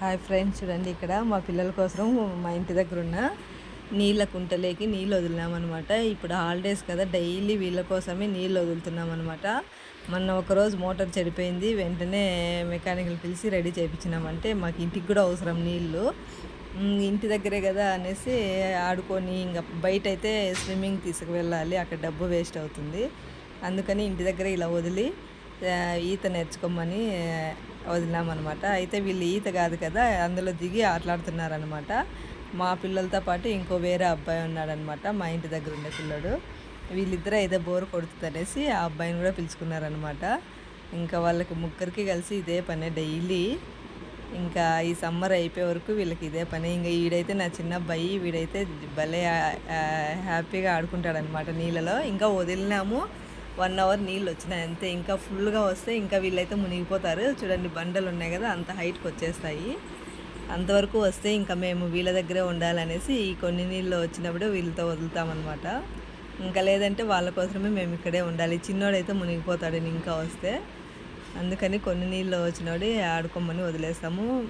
Hi friends చూడండి ఇక్కడ మా పిల్లల కోసం మా ఇంటి దగ్గర ఉన్న నీళ్ళ కుంటలేకి నీళ్ళు వదిలినామన్నమాట. ఇప్పుడు హాలిడేస్ కదా డైలీ వీళ్ళ కోసమే నీళ్ళు వదులుతున్నాం అనమాట మొన్న ఒకరోజు మోటార్ చెడిపోయింది వెంటనే మెకానికల్ పిలిచి రెడీ చేయించినామంటే మాకు ఇంటికి కూడా అవసరం నీళ్ళు. ఇంటి దగ్గరే కదా అనేసి ఆడుకొని ఇంకా బయట అయితే స్విమ్మింగ్ తీసుకువెళ్ళాలి అక్కడ డబ్బు వేస్ట్ అవుతుంది. అందుకని ఇంటి దగ్గర ఇలా వదిలి ఈత నేర్చుకోమని వదిలామన్నమాట అయితే వీళ్ళు ఈత కాదు కదా అందులో దిగి ఆటలాడుతున్నారనమాట మా పిల్లలతో పాటు ఇంకో వేరే అబ్బాయి ఉన్నాడనమాట మా ఇంటి దగ్గర ఉండే పిల్లడు. వీళ్ళిద్దరూ ఏదో బోర్ కొడుతుందనేసి ఆ అబ్బాయిని కూడా పిలుచుకున్నారనమాట ఇంకా వాళ్ళకి ముగ్గురికి కలిసి ఇదే పని డైలీ. ఇంకా ఈ సమ్మర్ అయిపోయే వరకు వీళ్ళకి ఇదే పని. ఇంకా వీడైతే నా చిన్న అబ్బాయి వీడైతే భలే హ్యాపీగా ఆడుకుంటాడనమాట నీళ్ళలో. ఇంకా వదిలినాము. వన్ అవర్ నీళ్ళు వచ్చినాయి అంతే. ఇంకా ఫుల్గా వస్తే ఇంకా వీళ్ళైతే మునిగిపోతారు. చూడండి బండలు ఉన్నాయి కదా అంత హైట్కి వచ్చేస్తాయి. అంతవరకు వస్తే ఇంకా మేము వీళ్ళ దగ్గరే ఉండాలనేసి ఈ కొన్ని నీళ్ళు వచ్చినప్పుడు వీళ్ళతో వదులుతామన్నమాట. ఇంకా లేదంటే వాళ్ళ కోసమే మేము ఇక్కడే ఉండాలి. చిన్నోడైతే మునిగిపోతాడు ఇంకా వస్తే. అందుకని కొన్ని నీళ్ళు వచ్చినోడి ఆడుకోమని వదిలేస్తాము.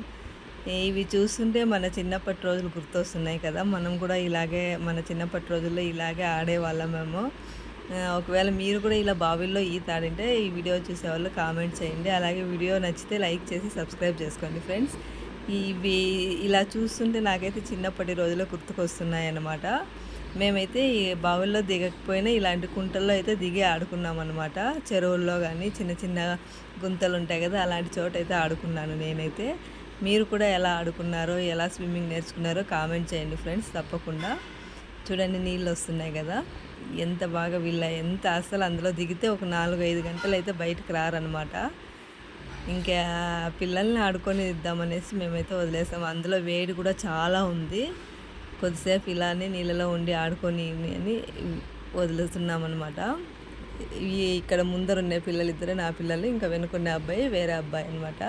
ఇవి చూస్తుంటే మన చిన్నప్పటి రోజులు గుర్తొస్తున్నాయి కదా. మనం కూడా ఇలాగే మన చిన్నప్పటి రోజుల్లో ఇలాగే ఆడేవాళ్ళమేమో ఒకవేళ మీరు కూడా ఇలా బావిల్లో ఈత ఆడింటే ఈ వీడియో చూసేవాళ్ళు కామెంట్ చేయండి. అలాగే వీడియో నచ్చితే లైక్ చేసి సబ్స్క్రైబ్ చేసుకోండి ఫ్రెండ్స్. ఇవి ఇలా చూస్తుంటే నాకైతే చిన్నప్పటి రోజుల్లో గుర్తుకొస్తున్నాయి అన్నమాట మేమైతే ఈ బావుల్లో దిగకపోయినా ఇలాంటి కుంటల్లో అయితే దిగి ఆడుకున్నాం అనమాట చెరువుల్లో కానీ చిన్న చిన్న గుంతలు ఉంటాయి కదా అలాంటి చోట అయితే ఆడుకున్నాను నేనైతే. మీరు కూడా ఎలా ఆడుకున్నారో ఎలా స్విమ్మింగ్ నేర్చుకున్నారో కామెంట్ చేయండి ఫ్రెండ్స్ తప్పకుండా. చూడండి నీళ్ళు వస్తున్నాయి కదా. ఎంత బాగా వీళ్ళ ఎంత అసలు అందులో దిగితే ఒక నాలుగు ఐదు గంటలు అయితే బయటకు రారనమాట ఇంకా పిల్లల్ని ఆడుకొని ఇద్దామనేసి మేమైతే వదిలేసాము అందులో వేడి కూడా చాలా ఉంది. కొద్దిసేపు ఇలానే నీళ్ళలో ఉండి ఆడుకొని అని వదిలేస్తున్నామన్నమాట అనమాట ఈ ఇక్కడ ముందరున్న ఉండే పిల్లలు ఇద్దరు నా పిల్లలు ఇంకా వెనుకున్న అబ్బాయి వేరే అబ్బాయి అనమాట